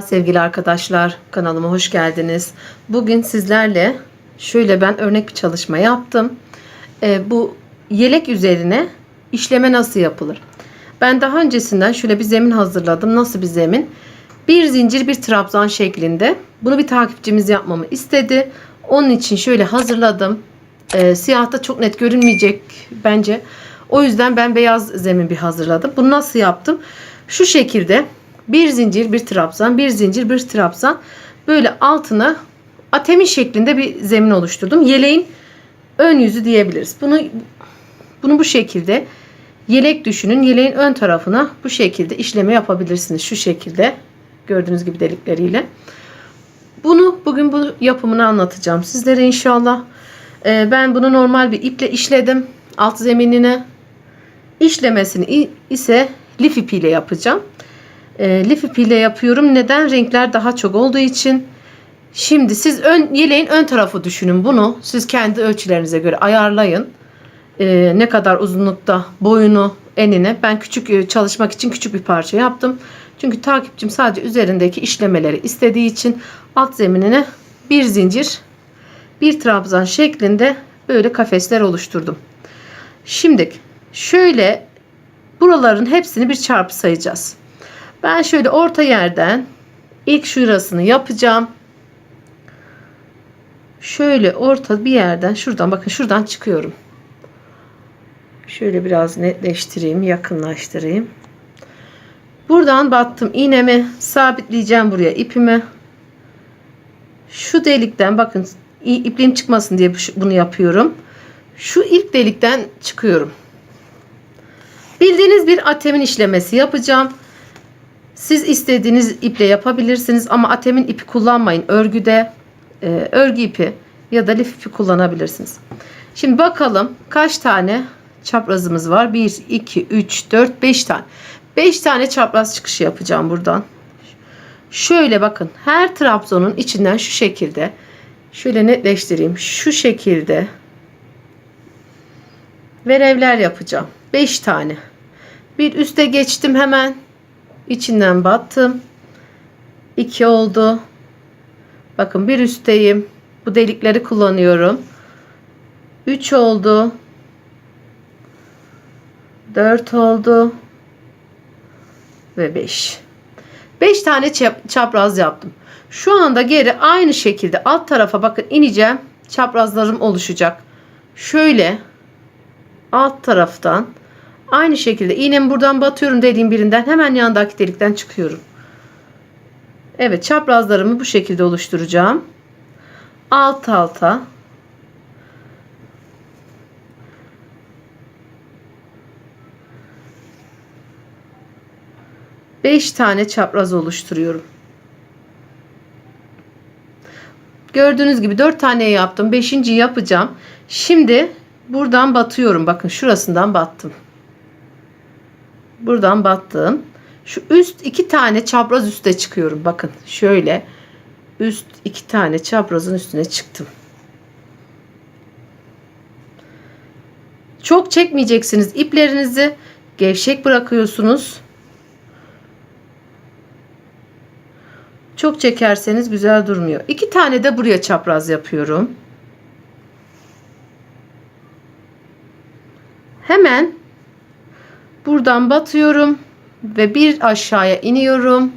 Sevgili arkadaşlar kanalıma hoş geldiniz. Bugün sizlerle şöyle ben örnek bir çalışma yaptım. Ee, bu yelek üzerine işleme nasıl yapılır? Ben daha öncesinden şöyle bir zemin hazırladım. Nasıl bir zemin? Bir zincir bir trabzan şeklinde. Bunu bir takipçimiz yapmamı istedi. Onun için şöyle hazırladım. Ee, siyahta çok net görünmeyecek bence. O yüzden ben beyaz zemin bir hazırladım. Bunu nasıl yaptım? Şu şekilde bir zincir bir trabzan bir zincir bir trabzan böyle altına atemin şeklinde bir zemin oluşturdum. Yeleğin ön yüzü diyebiliriz. Bunu bunu bu şekilde yelek düşünün. Yeleğin ön tarafına bu şekilde işleme yapabilirsiniz. Şu şekilde gördüğünüz gibi delikleriyle. Bunu bugün bu yapımını anlatacağım sizlere inşallah. Ee, ben bunu normal bir iple işledim. Alt zeminine. İşlemesini ise lif ipiyle yapacağım. E, lif ipiyle yapıyorum. Neden? Renkler daha çok olduğu için. Şimdi siz ön yeleğin ön tarafı düşünün bunu. Siz kendi ölçülerinize göre ayarlayın. E, ne kadar uzunlukta boyunu enine. Ben küçük e, çalışmak için küçük bir parça yaptım. Çünkü takipçim sadece üzerindeki işlemeleri istediği için alt zeminine bir zincir bir trabzan şeklinde böyle kafesler oluşturdum. Şimdi şöyle buraların hepsini bir çarpı sayacağız. Ben şöyle orta yerden ilk şurasını yapacağım. Şöyle orta bir yerden şuradan bakın şuradan çıkıyorum. Şöyle biraz netleştireyim, yakınlaştırayım. Buradan battım iğnemi sabitleyeceğim buraya ipimi. Şu delikten bakın ipliğim çıkmasın diye bunu yapıyorum. Şu ilk delikten çıkıyorum. Bildiğiniz bir atemin işlemesi yapacağım. Siz istediğiniz iple yapabilirsiniz ama atemin ipi kullanmayın. Örgüde e, örgü ipi ya da lif ipi kullanabilirsiniz. Şimdi bakalım kaç tane çaprazımız var? 1, 2, 3, 4, 5 tane. 5 tane çapraz çıkışı yapacağım buradan. Şöyle bakın her trabzonun içinden şu şekilde şöyle netleştireyim. Şu şekilde verevler yapacağım. 5 tane. Bir üste geçtim hemen. İçinden battım. 2 oldu. Bakın bir üstteyim. Bu delikleri kullanıyorum. 3 oldu. 4 oldu. Ve 5. 5 tane çapraz yaptım. Şu anda geri aynı şekilde alt tarafa bakın ineceğim. Çaprazlarım oluşacak. Şöyle alt taraftan Aynı şekilde iğnemi buradan batıyorum dediğim birinden hemen yandaki delikten çıkıyorum. Evet çaprazlarımı bu şekilde oluşturacağım. Alt alta. Beş tane çapraz oluşturuyorum. Gördüğünüz gibi dört tane yaptım. Beşinci yapacağım. Şimdi buradan batıyorum. Bakın şurasından battım buradan battım. Şu üst iki tane çapraz üste çıkıyorum. Bakın şöyle üst iki tane çaprazın üstüne çıktım. Çok çekmeyeceksiniz. iplerinizi gevşek bırakıyorsunuz. Çok çekerseniz güzel durmuyor. İki tane de buraya çapraz yapıyorum. Hemen Buradan batıyorum ve bir aşağıya iniyorum.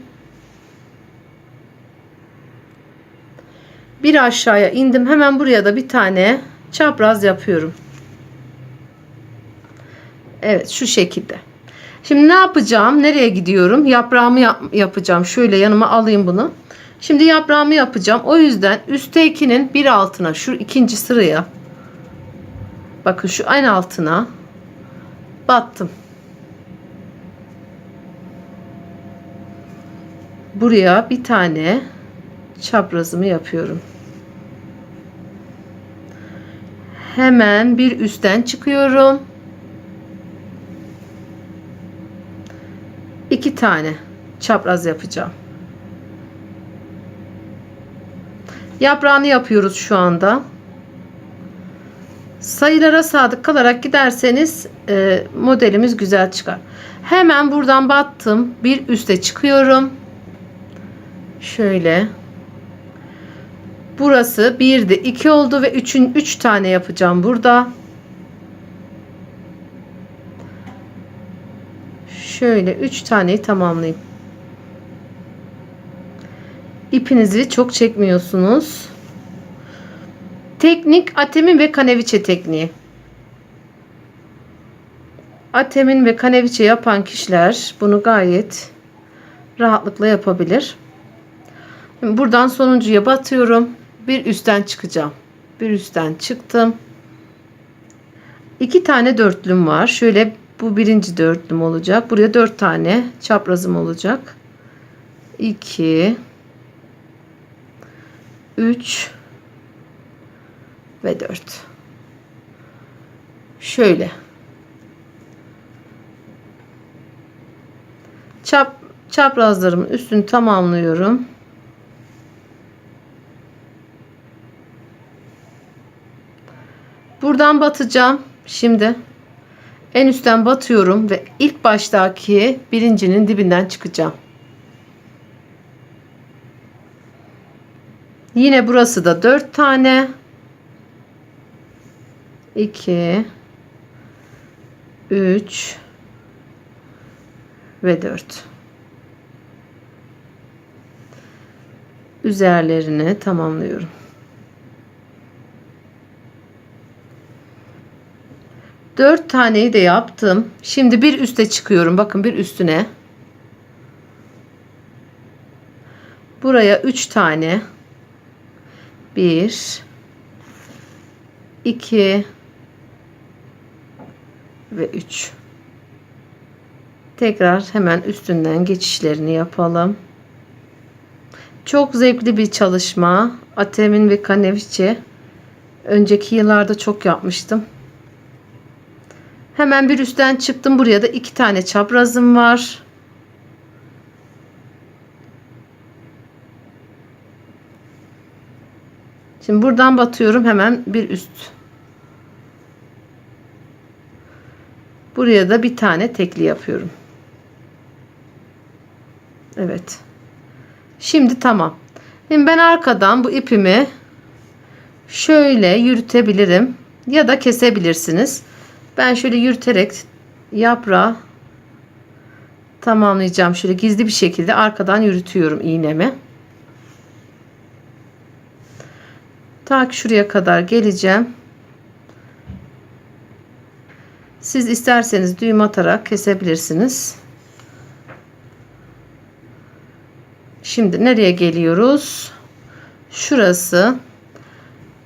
Bir aşağıya indim. Hemen buraya da bir tane çapraz yapıyorum. Evet şu şekilde. Şimdi ne yapacağım? Nereye gidiyorum? Yaprağımı yap yapacağım. Şöyle yanıma alayım bunu. Şimdi yaprağımı yapacağım. O yüzden üsttekinin bir altına şu ikinci sıraya bakın şu en altına battım. Buraya bir tane çaprazımı yapıyorum. Hemen bir üstten çıkıyorum. iki tane çapraz yapacağım. Yaprağını yapıyoruz şu anda. Sayılara sadık kalarak giderseniz e, modelimiz güzel çıkar. Hemen buradan battım. Bir üste çıkıyorum Şöyle. Burası 1'di 2 oldu ve 3'ün 3 tane yapacağım burada. Şöyle 3 taneyi tamamlayayım. İpinizi çok çekmiyorsunuz. Teknik atemin ve kaneviçe tekniği. Atemin ve kaneviçe yapan kişiler bunu gayet rahatlıkla yapabilir. Şimdi buradan sonuncuya batıyorum. Bir üstten çıkacağım. Bir üstten çıktım. İki tane dörtlüm var. Şöyle bu birinci dörtlüm olacak. Buraya dört tane çaprazım olacak. 2 3 ve 4. Şöyle. Çap çaprazlarımın üstünü tamamlıyorum. Buradan batacağım. Şimdi en üstten batıyorum ve ilk baştaki birincinin dibinden çıkacağım. Yine burası da 4 tane. 2 3 ve 4. Üzerlerini tamamlıyorum. Dört taneyi de yaptım. Şimdi bir üste çıkıyorum. Bakın bir üstüne. Buraya üç tane. Bir. iki ve üç. Tekrar hemen üstünden geçişlerini yapalım. Çok zevkli bir çalışma. Atemin ve Kaneviçe. Önceki yıllarda çok yapmıştım. Hemen bir üstten çıktım. Buraya da iki tane çaprazım var. Şimdi buradan batıyorum hemen bir üst. Buraya da bir tane tekli yapıyorum. Evet. Şimdi tamam. Şimdi ben arkadan bu ipimi şöyle yürütebilirim ya da kesebilirsiniz. Ben şöyle yürüterek yaprağı tamamlayacağım. Şöyle gizli bir şekilde arkadan yürütüyorum iğnemi. Ta ki şuraya kadar geleceğim. Siz isterseniz düğüm atarak kesebilirsiniz. Şimdi nereye geliyoruz? Şurası.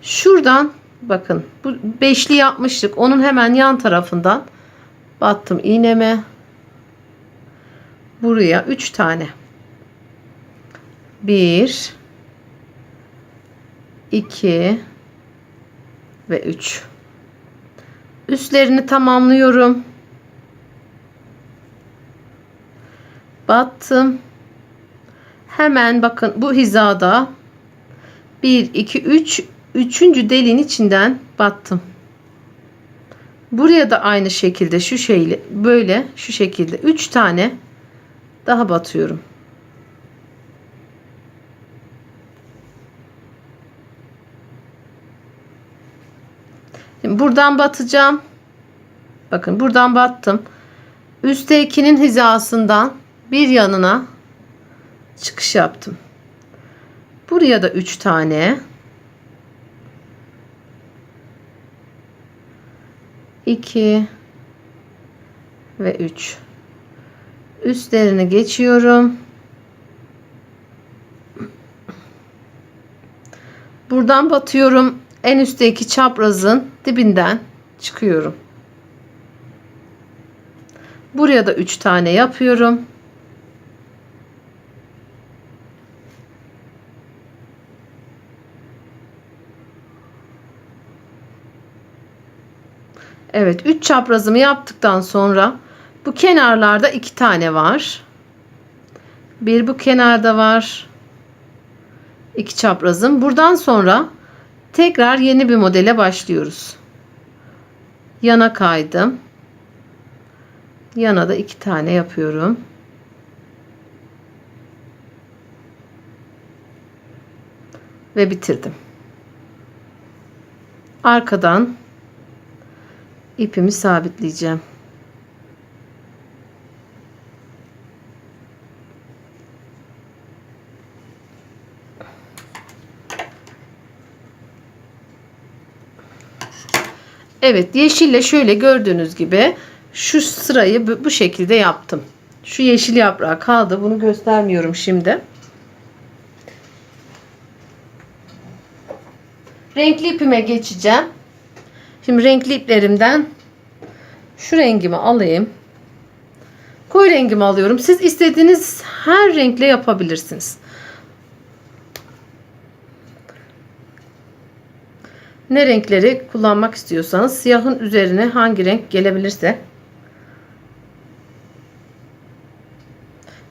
Şuradan bakın bu beşli yapmıştık. Onun hemen yan tarafından battım iğneme. Buraya 3 tane. 1 2 ve 3. Üstlerini tamamlıyorum. Battım. Hemen bakın bu hizada 1 2 3 üçüncü deliğin içinden battım. Buraya da aynı şekilde şu şeyle böyle şu şekilde 3 tane daha batıyorum. Şimdi buradan batacağım. Bakın buradan battım. Üste 2'nin hizasından bir yanına çıkış yaptım. Buraya da 3 tane 2 ve 3 üstlerini geçiyorum. Buradan batıyorum. En üstteki çaprazın dibinden çıkıyorum. Buraya da 3 tane yapıyorum. Evet 3 çaprazımı yaptıktan sonra bu kenarlarda 2 tane var. Bir bu kenarda var. 2 çaprazım. Buradan sonra tekrar yeni bir modele başlıyoruz. Yana kaydım. Yana da 2 tane yapıyorum. ve bitirdim. Arkadan ipimi sabitleyeceğim. Evet yeşille şöyle gördüğünüz gibi şu sırayı bu- şekilde yaptım. Şu yeşil yaprağı kaldı. Bunu göstermiyorum şimdi. Renkli ipime geçeceğim. Şimdi renkli iplerimden şu rengimi alayım. Koyu rengimi alıyorum. Siz istediğiniz her renkle yapabilirsiniz. Ne renkleri kullanmak istiyorsanız siyahın üzerine hangi renk gelebilirse.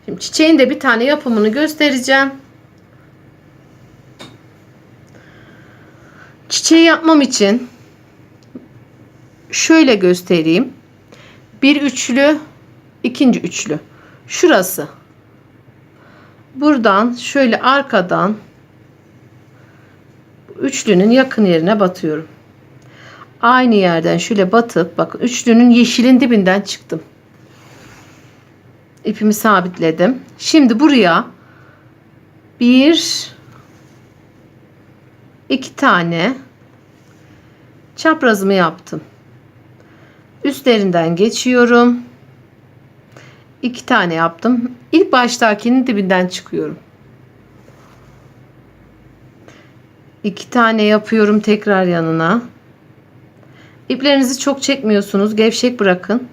Şimdi çiçeğin de bir tane yapımını göstereceğim. Çiçeği yapmam için şöyle göstereyim. Bir üçlü, ikinci üçlü. Şurası. Buradan şöyle arkadan üçlünün yakın yerine batıyorum. Aynı yerden şöyle batıp bakın üçlünün yeşilin dibinden çıktım. İpimi sabitledim. Şimdi buraya bir iki tane çaprazımı yaptım. Üstlerinden geçiyorum. İki tane yaptım. İlk baştakinin dibinden çıkıyorum. İki tane yapıyorum tekrar yanına. İplerinizi çok çekmiyorsunuz. Gevşek bırakın.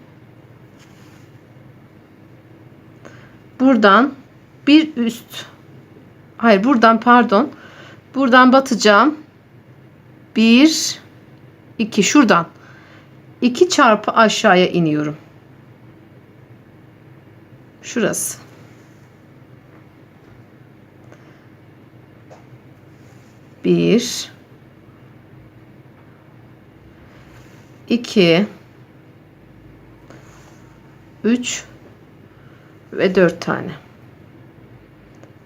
Buradan bir üst hayır buradan pardon buradan batacağım. Bir iki şuradan iki çarpı aşağıya iniyorum. Şurası. Bir, iki, üç ve dört tane.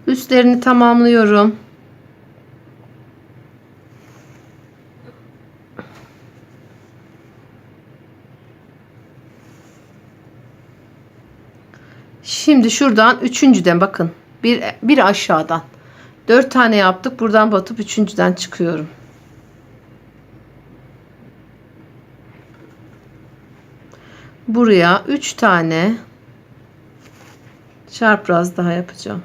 Üstlerini tamamlıyorum. Şimdi şuradan üçüncüden bakın. Bir, bir aşağıdan. Dört tane yaptık. Buradan batıp üçüncüden çıkıyorum. Buraya üç tane çarpraz daha yapacağım.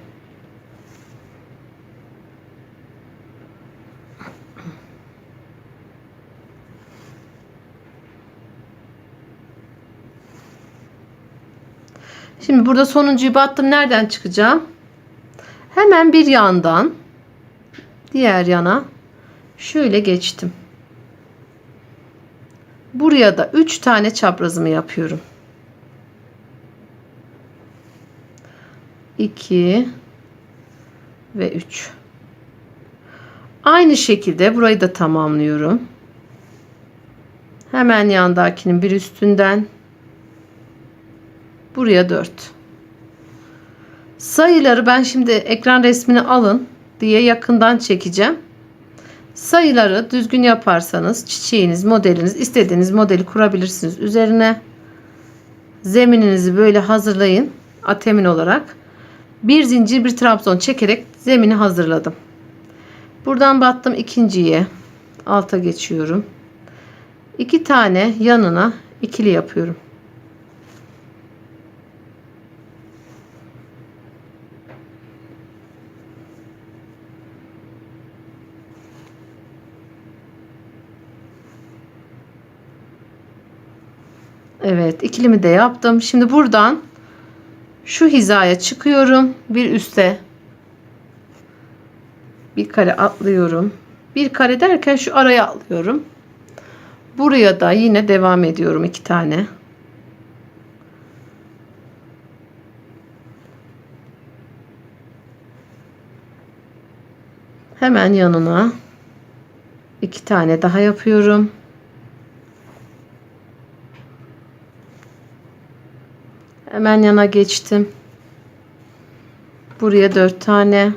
Şimdi burada sonuncuyu battım. Nereden çıkacağım? Hemen bir yandan diğer yana şöyle geçtim. Buraya da 3 tane çaprazımı yapıyorum. 2 ve 3. Aynı şekilde burayı da tamamlıyorum. Hemen yandakinin bir üstünden buraya 4. Sayıları ben şimdi ekran resmini alın diye yakından çekeceğim. Sayıları düzgün yaparsanız çiçeğiniz, modeliniz, istediğiniz modeli kurabilirsiniz üzerine. Zemininizi böyle hazırlayın. Atemin olarak. Bir zincir bir trabzon çekerek zemini hazırladım. Buradan battım ikinciye. Alta geçiyorum. İki tane yanına ikili yapıyorum. Evet ikilimi de yaptım. Şimdi buradan şu hizaya çıkıyorum. Bir üste bir kare atlıyorum. Bir kare derken şu araya atlıyorum. Buraya da yine devam ediyorum iki tane. Hemen yanına iki tane daha yapıyorum. Hemen yana geçtim. Buraya dört tane.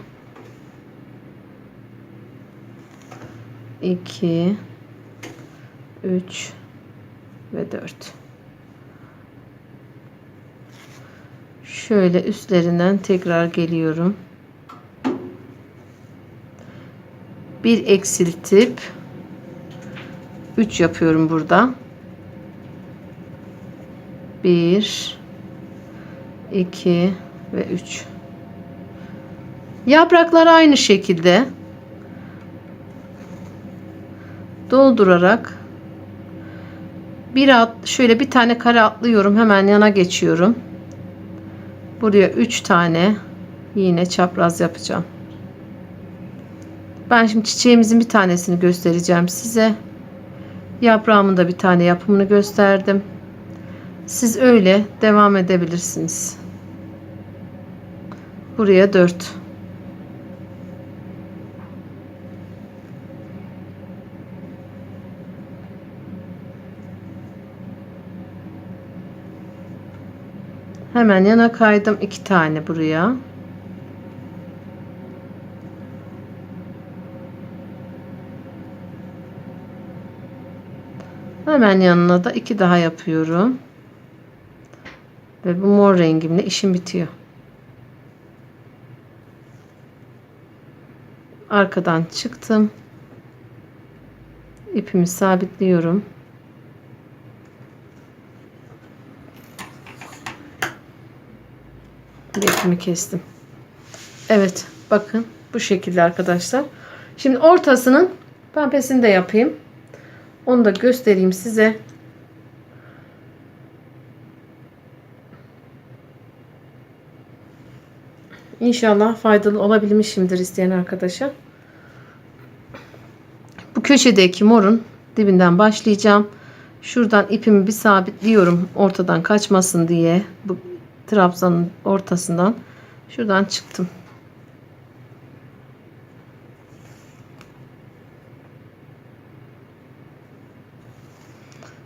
2 3 ve 4 şöyle üstlerinden tekrar geliyorum bir eksiltip 3 yapıyorum burada 1 2 ve 3 yapraklar aynı şekilde doldurarak bir at şöyle bir tane kare atlıyorum hemen yana geçiyorum. Buraya 3 tane yine çapraz yapacağım. Ben şimdi çiçeğimizin bir tanesini göstereceğim size. Yaprağımın da bir tane yapımını gösterdim. Siz öyle devam edebilirsiniz buraya 4 Hemen yana kaydım. iki tane buraya. Hemen yanına da iki daha yapıyorum. Ve bu mor rengimle işim bitiyor. Arkadan çıktım. İpimi sabitliyorum. ipimi kestim. Evet bakın bu şekilde arkadaşlar. Şimdi ortasının pembesini de yapayım. Onu da göstereyim size. İnşallah faydalı olabilmişimdir isteyen arkadaşa. Köşedeki morun dibinden başlayacağım. Şuradan ipimi bir sabitliyorum ortadan kaçmasın diye. Bu trabzanın ortasından şuradan çıktım.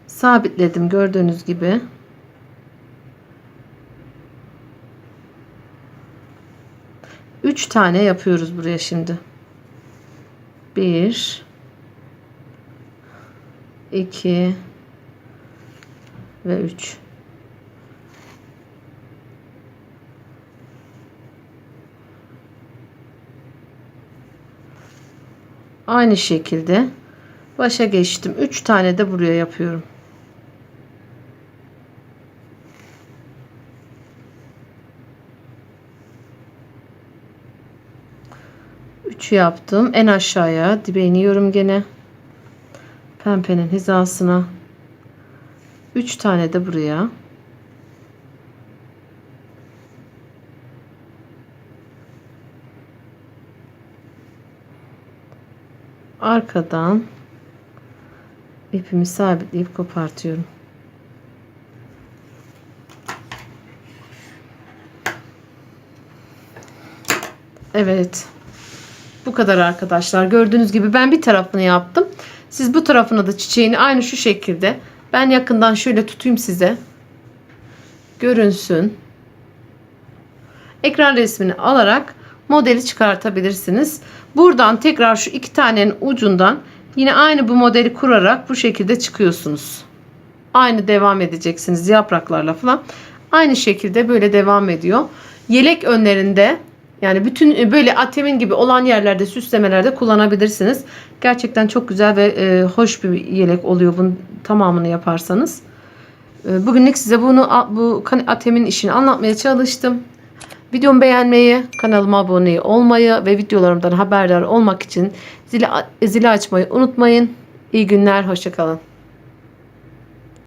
Sabitledim gördüğünüz gibi. Üç tane yapıyoruz buraya şimdi. Bir, iki ve üç. Aynı şekilde başa geçtim. 3 tane de buraya yapıyorum. Üç yaptım. En aşağıya dibe iniyorum gene. Pembenin hizasına. 3 tane de buraya. arkadan ipimi sabitleyip kopartıyorum. Evet. Bu kadar arkadaşlar. Gördüğünüz gibi ben bir tarafını yaptım. Siz bu tarafına da çiçeğini aynı şu şekilde. Ben yakından şöyle tutayım size. Görünsün. Ekran resmini alarak modeli çıkartabilirsiniz. Buradan tekrar şu iki tanenin ucundan yine aynı bu modeli kurarak bu şekilde çıkıyorsunuz. Aynı devam edeceksiniz yapraklarla falan. Aynı şekilde böyle devam ediyor. Yelek önlerinde yani bütün böyle atemin gibi olan yerlerde süslemelerde kullanabilirsiniz. Gerçekten çok güzel ve e, hoş bir yelek oluyor bunun tamamını yaparsanız. E, bugünlük size bunu bu atemin işini anlatmaya çalıştım. Videomu beğenmeyi, kanalıma abone olmayı ve videolarımdan haberdar olmak için zili, zili açmayı unutmayın. İyi günler, hoşçakalın.